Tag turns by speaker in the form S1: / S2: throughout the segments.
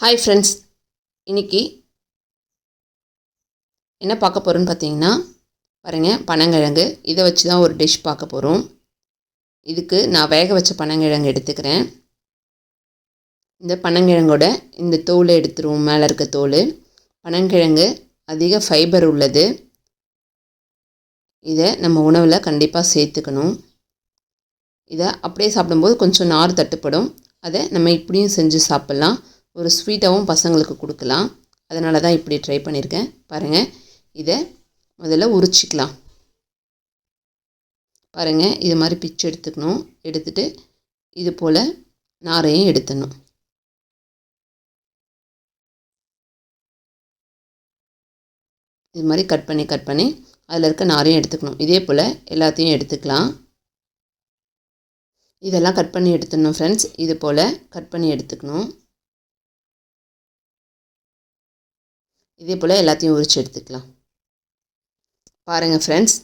S1: Hi friends இன்னைக்கு என்ன பார்க்க போகிறோன்னு பார்த்தீங்கன்னா பாருங்கள் பனங்கிழங்கு. இதை வச்சு தான் ஒரு டிஷ் பார்க்க போகிறோம் இதுக்கு நான் வேக வச்ச பனங்கிழங்கு எடுத்துக்கிறேன். இந்த பனங்கிழங்கோட இந்த தோலை எடுத்துருவோம் மேலே இருக்க தோல். பனங்கிழங்கு அதிக ஃபைபர் உள்ளது. இதை நம்ம உணவில் கண்டிப்பாக சேர்த்துக்கணும். இதை அப்படியே சாப்பிடும்போது கொஞ்சம் நார் தட்டுப்படும். அதை நம்ம இப்படியும் செஞ்சு சாப்பிட்லாம். ஒரு ஸ்வீட்டாகவும் பசங்களுக்கு கொடுக்கலாம். அதனால தான் இப்படி ட்ரை பண்ணியிருக்கேன் பாருங்கள் இதை முதல்ல உரிச்சிக்கலாம். பாருங்கள் இது மாதிரி பிச்சு எடுத்துக்கணும். எடுத்துகிட்டு இது போல் நாரையும் எடுத்துடணும். இது மாதிரி கட் பண்ணி கட் பண்ணி அதில் இருக்க நாரையும் எடுத்துக்கணும். இதே போல் எல்லாத்தையும் எடுத்துக்கலாம். இதெல்லாம் கட் பண்ணி எடுத்துடணும் ஃப்ரெண்ட்ஸ் இது போல் கட் பண்ணி எடுத்துக்கணும். இதே போல் எல்லாத்தையும் உரித்து எடுத்துக்கலாம். பாருங்கள் ஃப்ரெண்ட்ஸ்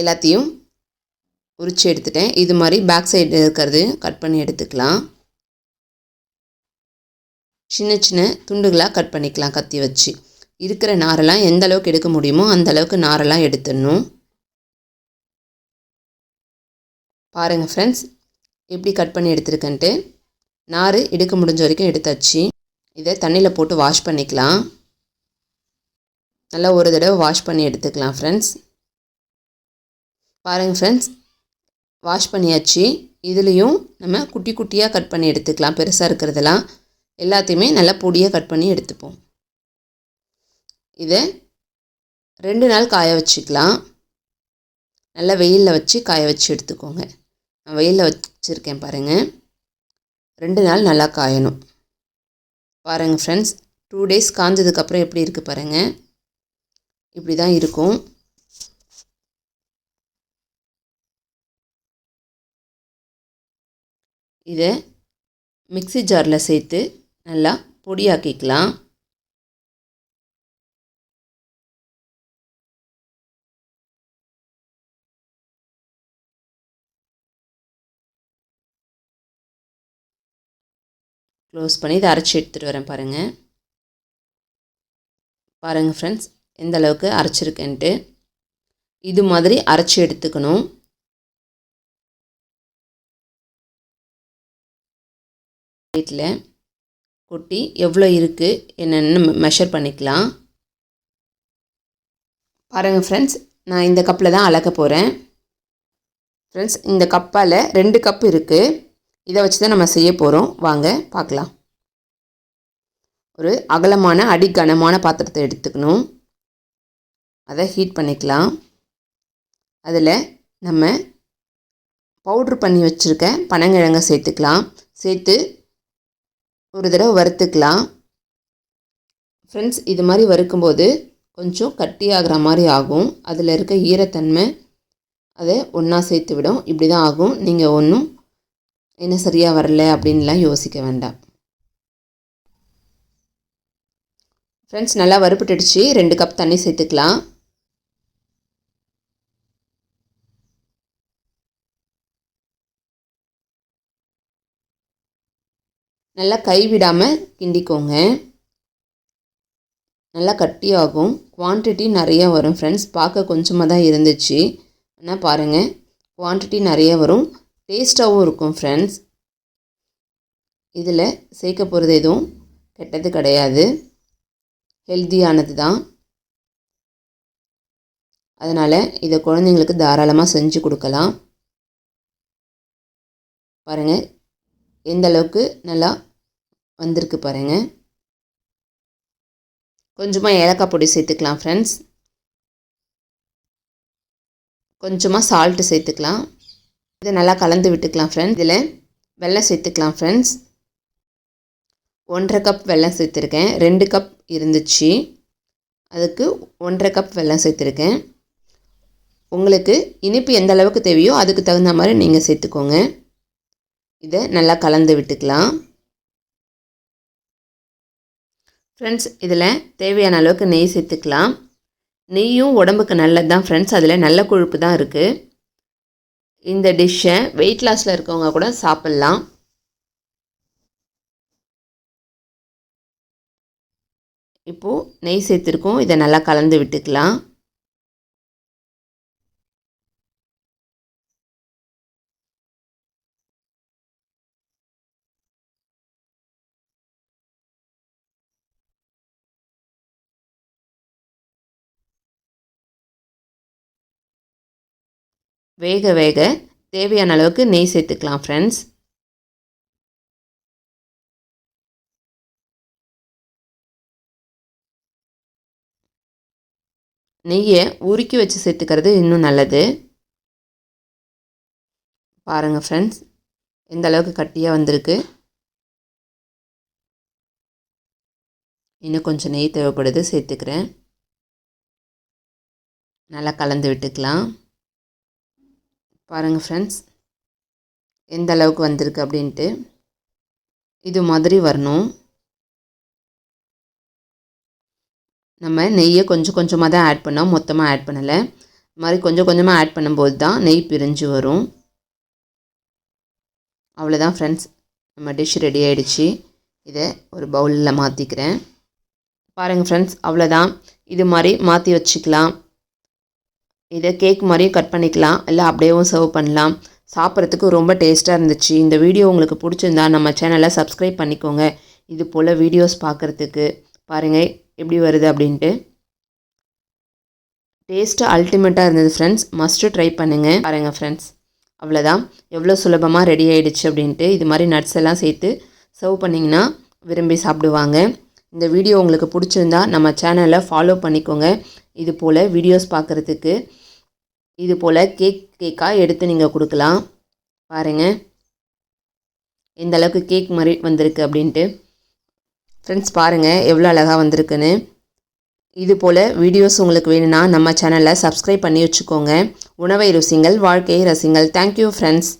S1: எல்லாத்தையும் உரித்து எடுத்துட்டேன். இது மாதிரி பேக் சைடு இருக்கிறது கட் பண்ணி எடுத்துக்கலாம். சின்ன சின்ன துண்டுகளாக கட் பண்ணிக்கலாம் கத்தி வச்சு. இருக்கிற நாரெல்லாம் எந்த அளவுக்கு எடுக்க முடியுமோ அந்த அளவுக்கு நாரெல்லாம் எடுத்துடணும். பாருங்கள் ஃப்ரெண்ட்ஸ் எப்படி கட் பண்ணி எடுத்துருக்கேன்ட்டு. நார் எடுக்க முடிஞ்ச வரைக்கும் எடுத்தாச்சு. இதை தண்ணியில் போட்டு வாஷ் பண்ணிக்கலாம். நல்லா ஒரு தடவை வாஷ் பண்ணி எடுத்துக்கலாம் ஃப்ரெண்ட்ஸ் பாருங்கள் ஃப்ரெண்ட்ஸ் வாஷ் பண்ணியாச்சு. இதுலேயும் நம்ம குட்டி குட்டியாக கட் பண்ணி எடுத்துக்கலாம். பெருசாக இருக்கிறதெல்லாம் எல்லாத்தையுமே நல்லா பொடியாக கட் பண்ணி எடுத்துப்போம். இதை ரெண்டு நாள் காய வச்சுக்கலாம். நல்லா வெயிலில் வச்சு காய வச்சு எடுத்துக்கோங்க. நான் வெயிலில் வச்சுருக்கேன் பாருங்கள் ரெண்டு நாள் நல்லா காயணும். பாருங்கள் ஃப்ரெண்ட்ஸ் டூ டேஸ் காஞ்சதுக்கப்புறம் எப்படி இருக்குது பாருங்கள் இப்படி தான் இருக்கும். இதை மிக்சி ஜாரில் சேர்த்து நல்லா பொடியாக்கிக்கலாம். க்ளோஸ் பண்ணி இதை அரைச்சி எடுத்துகிட்டு வரேன் பாருங்கள் பாருங்கள் ஃப்ரெண்ட்ஸ் எந்த அளவுக்கு அரைச்சிருக்கேன்ட்டு. இது மாதிரி அரைச்சி எடுத்துக்கணும். வீட்டில் கொட்டி எவ்வளோ இருக்குது என்னென்னு மெஷர் பண்ணிக்கலாம். பாருங்கள் ஃப்ரெண்ட்ஸ் நான் இந்த கப்பில் தான் அளக்க போகிறேன் ஃப்ரெண்ட்ஸ் இந்த கப்பால் ரெண்டு கப் இருக்குது இதை வச்சு தான் நம்ம செய்ய போகிறோம் வாங்க பார்க்கலாம். ஒரு அகலமான அடி கனமான பாத்திரத்தை எடுத்துக்கணும். அதை ஹீட் பண்ணிக்கலாம். அதில் நம்ம பவுட்ரு பண்ணி வச்சுருக்க பனங்கிழங்க சேர்த்துக்கலாம். சேர்த்து ஒரு தடவை வறுத்துக்கலாம். ஃப்ரெண்ட்ஸ் இது மாதிரி வறுக்கும்போது கொஞ்சம் கட்டியாகிற மாதிரி ஆகும். அதில் இருக்க ஈரத்தன்மை அதை ஒன்றா சேர்த்து விடும். இப்படி தான் ஆகும். நீங்கள் ஒன்றும் என்ன சரியாக வரல அப்படின்லாம் யோசிக்க வேண்டாம். ஃப்ரெண்ட்ஸ் நல்லா வறுப்புட்டுடுச்சு ரெண்டு கப் தண்ணி சேர்த்துக்கலாம். நல்லா கைவிடாமல் கிண்டிக்கோங்க. நல்லா கட்டியாகும். குவான்டிட்டி நிறையா வரும் ஃப்ரெண்ட்ஸ் பார்க்க கொஞ்சமாக தான் இருந்துச்சு. ஆனால் பாருங்கள் குவான்டிட்டி நிறைய வரும். டேஸ்ட்டாகவும் இருக்கும் ஃப்ரெண்ட்ஸ் இதில் சேர்க்க போகிறது எதுவும் கெட்டது கிடையாது. ஹெல்த்தியானது தான் அதனால் இதை குழந்தைங்களுக்கு தாராளமாக செஞ்சு கொடுக்கலாம். பாருங்கள் எந்த அளவுக்கு நல்லா வந்திருக்கு பாருங்கள் கொஞ்சமாக ஏலக்காய் பொடி சேர்த்துக்கலாம் ஃப்ரெண்ட்ஸ் கொஞ்சமாக சால்ட்டு சேர்த்துக்கலாம். இதை நல்லா கலந்து விட்டுக்கலாம் ஃப்ரெண்ட்ஸ் இதில் வெள்ளம் சேர்த்துக்கலாம் ஃப்ரெண்ட்ஸ் ஒன்றரை கப் வெல்லம் சேர்த்துருக்கேன். ரெண்டு கப் இருந்துச்சு. அதுக்கு ஒன்றரை கப் வெல்லம் சேர்த்துருக்கேன். உங்களுக்கு இனிப்பு எந்த அளவுக்கு தேவையோ அதுக்கு தகுந்த மாதிரி நீங்கள் சேர்த்துக்கோங்க. இதை நல்லா கலந்து விட்டுக்கலாம். ஃப்ரெண்ட்ஸ் இதில் தேவையான அளவுக்கு நெய் சேர்த்துக்கலாம். நெய்யும் உடம்புக்கு நல்லது தான் ஃப்ரெண்ட்ஸ் அதில் நல்ல கொழுப்பு தான் இருக்குது இந்த டிஷ்ஷை வெயிட் லாஸில் இருக்கவங்க கூட சாப்பிட்லாம். இப்போது நெய் சேர்த்துருக்கோம். இதை நல்லா கலந்து விட்டுக்கலாம். வேக வேக தேவையான அளவுக்கு நெய் சேர்த்துக்கலாம் ஃப்ரெண்ட்ஸ் நெய்யை உருக்கி வச்சு சேர்த்துக்கிறது இன்னும் நல்லது. பாருங்கள் ஃப்ரெண்ட்ஸ் எந்த அளவுக்கு கட்டியாக வந்திருக்கு. இன்னும் கொஞ்சம் நெய் தேவைப்படுது சேர்த்துக்கிறேன். நல்லா கலந்து விட்டுக்கலாம். பாருங்கள் ஃப்ரெண்ட்ஸ் எந்த அளவுக்கு வந்திருக்கு அப்படின்ட்டு. இது மாதிரி வரணும். நம்ம நெய்யை கொஞ்சம் கொஞ்சமாக தான் ஆட் பண்ணோம். மொத்தமாக ஆட் பண்ணலை. இது மாதிரி கொஞ்சம் கொஞ்சமாக ஆட் பண்ணும்போது தான் நெய் பிரிஞ்சு வரும். அவ்வளோதான் ஃப்ரெண்ட்ஸ் நம்ம டிஷ் ரெடி ஆகிடுச்சு இதை ஒரு பவுலில் மாற்றிக்கிறேன் பாருங்கள் ஃப்ரெண்ட்ஸ் அவ்வளோதான் இது மாதிரி மாற்றி வச்சுக்கலாம். இதை கேக் மாதிரியும் கட் பண்ணிக்கலாம். இல்லை அப்படியேவும் சர்வ் பண்ணலாம். சாப்பிட்றதுக்கு ரொம்ப டேஸ்ட்டாக இருந்துச்சு. இந்த வீடியோ உங்களுக்கு பிடிச்சிருந்தா நம்ம சேனலை சப்ஸ்கிரைப் பண்ணிக்கோங்க. இது போல் வீடியோஸ் பார்க்குறதுக்கு பாருங்கள் எப்படி வருது அப்படின்ட்டு. டேஸ்ட்டு அல்டிமேட்டாக இருந்தது ஃப்ரெண்ட்ஸ் மஸ்ட்டு ட்ரை பண்ணுங்கள் பாருங்கள் ஃப்ரெண்ட்ஸ் அவ்வளோதான் எவ்வளோ சுலபமாக ரெடி ஆகிடுச்சு அப்படின்ட்டு. இது மாதிரி நட்ஸ் எல்லாம் சேர்த்து சர்வ் பண்ணிங்கன்னா விரும்பி சாப்பிடுவாங்க. இந்த வீடியோ உங்களுக்கு பிடிச்சிருந்தா நம்ம சேனலை ஃபாலோ பண்ணிக்கோங்க. இது போல் வீடியோஸ் பார்க்குறதுக்கு இது போல் கேக் கேக்காக எடுத்து நீங்கள் கொடுக்கலாம். பாருங்கள் எந்த அளவுக்கு கேக் மாதிரி வந்திருக்கு அப்படின்ட்டு. ஃப்ரெண்ட்ஸ் பாருங்கள் எவ்வளோ அழகாக வந்திருக்குன்னு. இது போல் வீடியோஸ் உங்களுக்கு வேணும்னா நம்ம சேனலை சப்ஸ்கிரைப் பண்ணி வச்சுக்கோங்க. உணவை ருசிங்கள் வாழ்க்கையை ரசிங்கள். Thank you friends